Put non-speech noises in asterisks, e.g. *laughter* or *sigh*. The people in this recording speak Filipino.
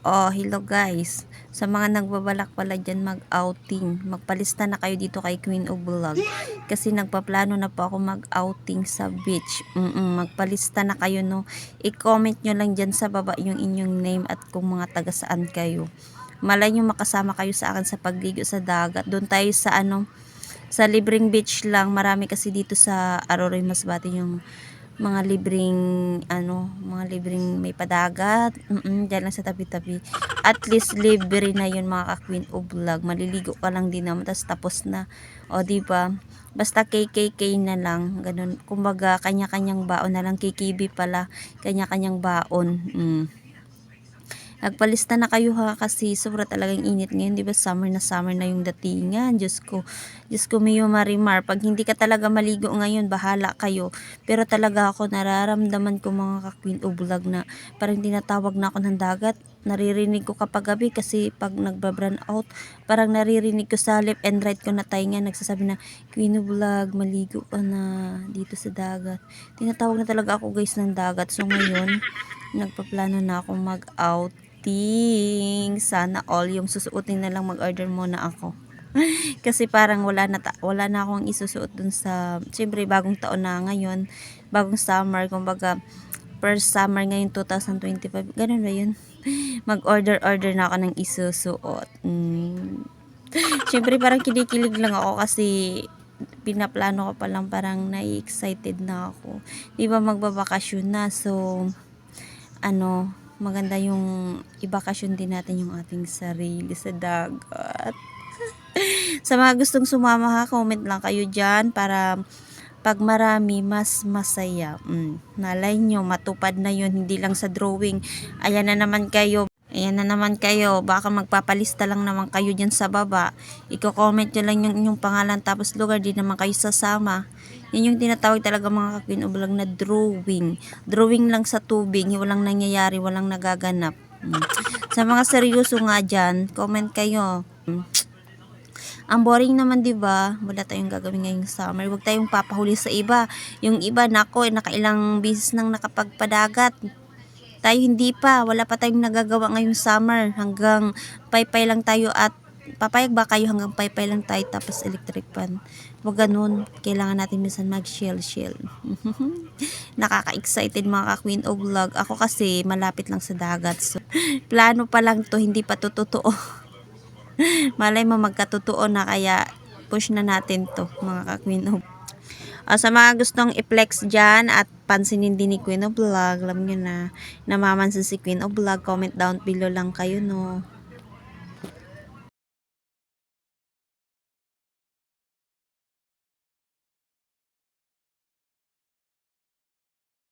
Oh, hello guys. Sa mga nagbabalak pala dyan mag-outing, magpalista na kayo dito kay Queen of Vlog. Kasi nagpaplano na po ako mag-outing sa beach. Mm-mm, magpalista na kayo no. I-comment nyo lang dyan sa baba yung inyong name at kung mga taga saan kayo. Malay nyo makasama kayo sa akin sa pagligo sa dagat. Doon tayo sa ano, sa libreng beach lang. Marami kasi dito sa Aroroy Masbate yung mga libreng ano, mga libreng may padagat. Mm diyan lang sa tabi-tabi. At least libre na 'yun mga ka-queen o vlog. Maliligo ka lang din naman tapos tapos na. O di ba? Basta KKK na lang, ganun. Kumbaga kanya-kanyang baon na lang KKB pala, kanya-kanyang baon. Mm. Nagpalista na kayo ha kasi sobra talagang init ngayon, 'di ba? Summer na summer na yung datingan. Diyos ko. Diyos ko Mio Marimar, pag hindi ka talaga maligo ngayon, bahala kayo. Pero talaga ako nararamdaman ko mga ka-queen o vlog na parang tinatawag na ako ng dagat. Naririnig ko kapag gabi kasi pag nagbabran out, parang naririnig ko sa left and right ko na tainga nagsasabi na Queen vlog, maligo ka na dito sa dagat. Tinatawag na talaga ako guys ng dagat. So ngayon, nagpaplano na ako mag-outing. Sana all yung susuotin na lang mag-order muna ako. *laughs* Kasi parang wala na wala na akong isusuot dun sa siyempre bagong taon na ngayon, bagong summer, kumbaga first summer ngayon 2025. Ganun ba 'yun? *laughs* Mag-order-order na ako ng isusuot. Mm. *laughs* Siyempre parang kinikilig lang ako kasi pinaplano ko pa lang parang nai-excited na ako. 'Di ba magbabakasyon na so ano, maganda yung ibakasyon din natin yung ating sarili sa dagat. *laughs* sa mga gustong sumama ha, comment lang kayo dyan para pag marami, mas masaya. Mm, nalay nyo, matupad na yun, hindi lang sa drawing. Ayan na naman kayo. Ayan na naman kayo. Baka magpapalista lang naman kayo dyan sa baba. Iko-comment nyo lang yung inyong pangalan tapos lugar, di naman kayo sasama. Yan yung tinatawag talaga mga vlog na drawing. Drawing lang sa tubig, walang nangyayari, walang nagaganap. Mm. Sa mga seryoso nga dyan, comment kayo. Mm. Ang boring naman 'di ba? Wala tayong gagawin ngayong summer. Huwag tayong papahuli sa iba. Yung iba nako, eh, nakailang beses nang nakapagpadagat. Tayo hindi pa, wala pa tayong nagagawa ngayong summer. Hanggang paypay lang tayo at papayag ba kayo hanggang paypay lang tayo tapos electric pan? Huwag ganun. Kailangan natin minsan mag-shell-shell. *laughs* Nakaka-excited mga ka-queen o vlog. Ako kasi malapit lang sa dagat. So, *laughs* plano pa lang to, hindi pa to totoo. *laughs* Malay mo magkatotoo na kaya push na natin to mga ka-queen o Ah, sa mga gustong i-flex dyan at pansinin din ni Queen of Vlog, alam nyo na, namamansin si Queen of Vlog, comment down below lang kayo, no.